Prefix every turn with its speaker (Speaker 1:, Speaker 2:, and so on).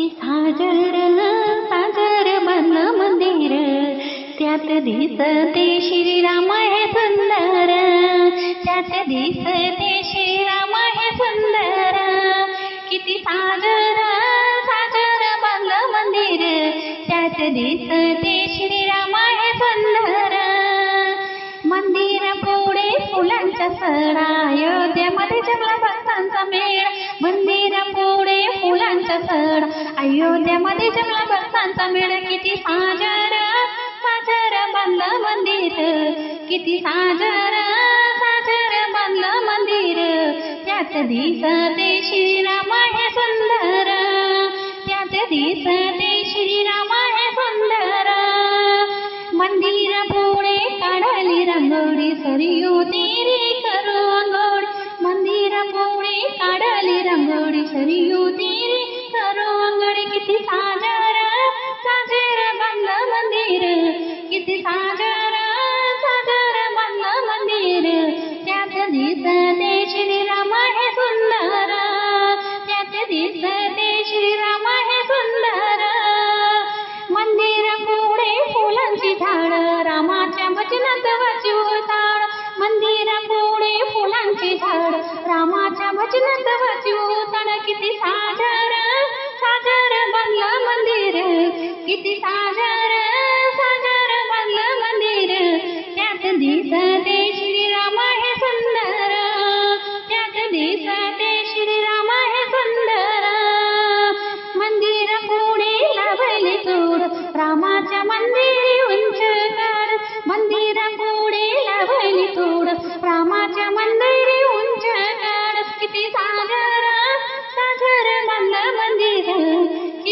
Speaker 1: ती साजर साजर मन मंदिर. त्यात दिसते श्रीराम हे सुंदर. त्यात दिसते श्रीराम हे सुंदर. किती साजर साजर मन मंदिर. त्यात दिसते श्रीराम हे सुंदर. मंदिर पुढे फुलांचा सडा अयोध्येमध्ये जमला भक्तांचा मेळ. फुलांचा अयोध्यामध्ये जमला भक्तांचा मेळ. किती साजर साजर बनलं मंदिर. किती साजर साजर बनलं मंदिर. त्यात दिसते श्रीराम हे सुंदर. त्यात दिसते श्रीराम हे सुंदर. मंदिर पुढे काढली रंगोळी सरी होती. रामाच्या भजनात वाजू किती साजर साजर बनलं मंदिर. किती साजर साजर बनलं मंदिर. त्यात दिसते श्रीराम हे सुंदर. त्यात दिसते श्रीराम हे सुंदर. मंदिर पुढे लावले चोर रामाच्या मंदिर उंच कर. मंदिर पुढे लावले तोड रामा